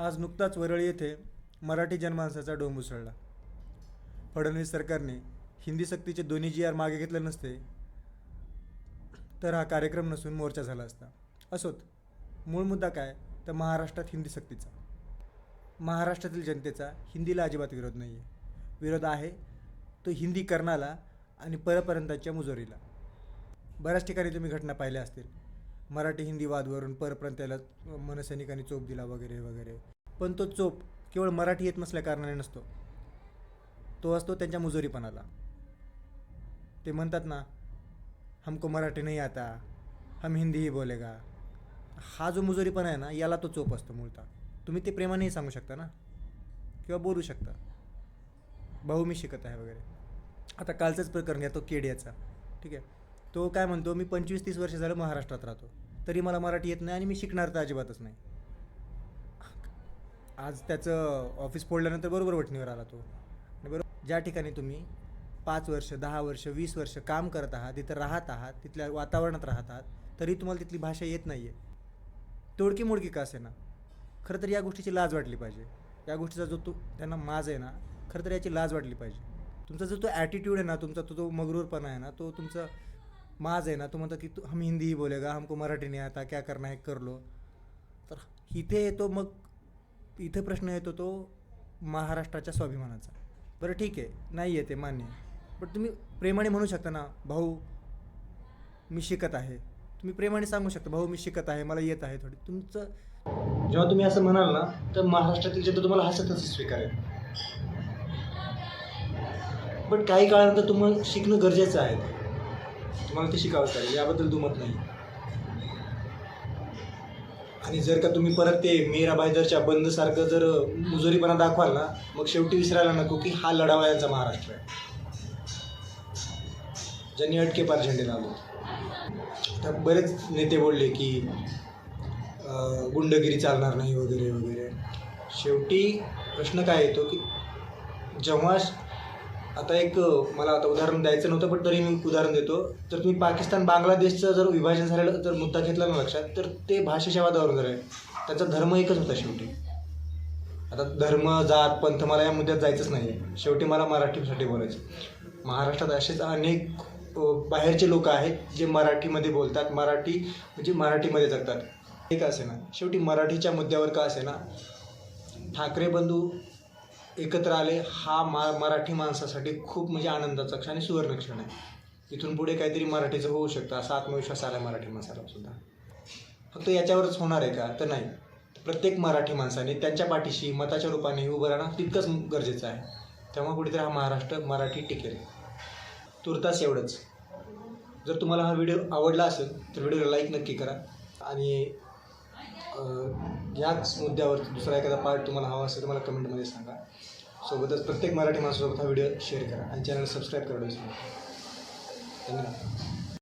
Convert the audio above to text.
आज नुकताच वरळी येथे मराठी जनमानसाचा डोंब उसळला. फडणवीस सरकारने हिंदी सक्तीचे दोन्ही जी आर मागे घेतले नसते तर हा कार्यक्रम नसून मोर्चा झाला असता. असोत मूळ मुद्दा काय? तर महाराष्ट्रात हिंदी सक्तीचा. महाराष्ट्रातील जनतेचा हिंदीला अजिबात विरोध नाही आहे विरोध आहे तो हिंदी कर्णाला आणि परपर्यंतच्या मुजोरीला. बऱ्याच ठिकाणी तुम्ही घटना पाहिल्या असतील. मराठी हिंदी वादवरून परप्रांत्याला मनसैनिकांनी चोप दिला वगैरे वगैरे. पण तो चोप केवळ मराठी येत नसल्या कारणाने नसतो. तो असतो त्यांच्या मुजोरीपणाला. ते म्हणतात ना हमको मराठी नाही आता हम हिंदीही बोलेगा. हा जो मुजोरीपणा आहे ना याला तो चोप असतो मूळता. तुम्ही ते प्रेमानेही सांगू शकता ना? किंवा बोलू शकता. भाऊ मी शिकत आहे वगैरे. आता कालचंच प्रकरण घ्या तो केडियाचा. ठीक आहे? तो काय म्हणतो मी पंचवीस तीस वर्ष झालं महाराष्ट्रात राहतो. तरी मला मराठी येत नाही आणि मी शिकणार तर अजिबातच नाही. आज त्याचं ऑफिस फोडल्यानंतर बरोबर वठणीवर आला तो. बरोबर ज्या ठिकाणी तुम्ही पाच वर्ष दहा वर्ष वीस वर्ष काम करत आहात तिथं राहत आहात तिथल्या वातावरणात राहत आहात तरी तुम्हाला तिथली भाषा येत नाही आहे तोडकी मोडकी का असे ना खरं तर या गोष्टीची लाज वाटली पाहिजे. या गोष्टीचा जो तो त्यांना माज आहे ना खरं तर याची लाज वाटली पाहिजे. तुमचा जो तो ॲटिट्यूड आहे ना तुमचा तो जो मगरूरपणा आहे ना तो तुमचा माज आहे ना तो म्हणतो की तू हम हिंदी ही बोलेगा हमको मराठी नाही आता क्या करना है कर लो. तर इथे येतो मग इथे प्रश्न येतो तो महाराष्ट्राच्या स्वाभिमानाचा. बरं ठीक आहे नाही आहे ते मान्य. बट पण तुम्ही प्रेमाने म्हणू शकता ना भाऊ मी शिकत आहे. तुम्ही प्रेमाने सांगू शकता भाऊ मी शिकत आहे मला येत आहे थोडी. तुमचं जेव्हा तुम्ही असं म्हणाल ना तर महाराष्ट्रातील जनता तुम्हाला हसतच स्वीकारेल. पण काही काळानंतर तुम्हाला शिकणं गरजेचं आहे. तुम्हाला ते शिकावंच लागेल याबद्दल दुमत नाही. आणि जर का तुम्ही परत ते मेरा बायदरच्या बंदसारखं जर मुजोरीपणा दाखवाल ना मग शेवटी विसरायला नको की हा लढावयांचा महाराष्ट्र आहे. ज्यांनी अटके पार झेंडे लावले. आता बरेच नेते बोलले की गुंडगिरी चालणार नाही वगैरे वगैरे. शेवटी प्रश्न काय येतो की जेव्हा आता एक मला आता उदाहरण द्यायचं नव्हतं पण तरी मी उदाहरण देतो. तर तुम्ही पाकिस्तान बांगलादेशचं जर विभाजन झालेलं जर मुद्दा घेतला ना लक्षात तर ते भाषेच्या वादावर जर आहे. त्याचा धर्म एकच होता शेवटी. आता धर्म जात पंथ मला या मुद्द्यात जायचंच नाही शेवटी मला मराठीसाठी बोलायचं महाराष्ट्रात असेच अनेक बाहेरचे लोक आहेत जे मराठीमध्ये बोलतात. मराठी म्हणजे मराठीमध्ये जगतात. हे का असे ना शेवटी मराठीच्या मुद्द्यावर का असे ना ठाकरे बंधू एकत्र आले हा मा मराठी माणसासाठी खूप म्हणजे आनंदाचा क्षण आणि सुवर्ण क्षण आहे. इथून पुढे काहीतरी मराठीचं होऊ शकतं असा आत्मविश्वास आला मराठी माणसाला सुद्धा. फक्त याच्यावरच होणार आहे का? तर नाही. प्रत्येक मराठी माणसाने त्यांच्या पाठीशी मताच्या रूपाने उभं राहणं तितकंच गरजेचं आहे. तेव्हा कुठेतरी हा महाराष्ट्र मराठी टिकेल. तुर्तास एवढंच. जर तुम्हाला हा व्हिडिओ आवडला असेल तर व्हिडिओला लाईक नक्की करा. आणि याच मुद्द्यावर दुसरा एखादा पार्ट तुम्हाला हवा असेल तर मला कमेंटमध्ये सांगा. सोबतच प्रत्येक मराठी माणसासोबत हा व्हिडिओ शेअर करा आणि चॅनल सबस्क्राईब करा विसरू धन्यवाद.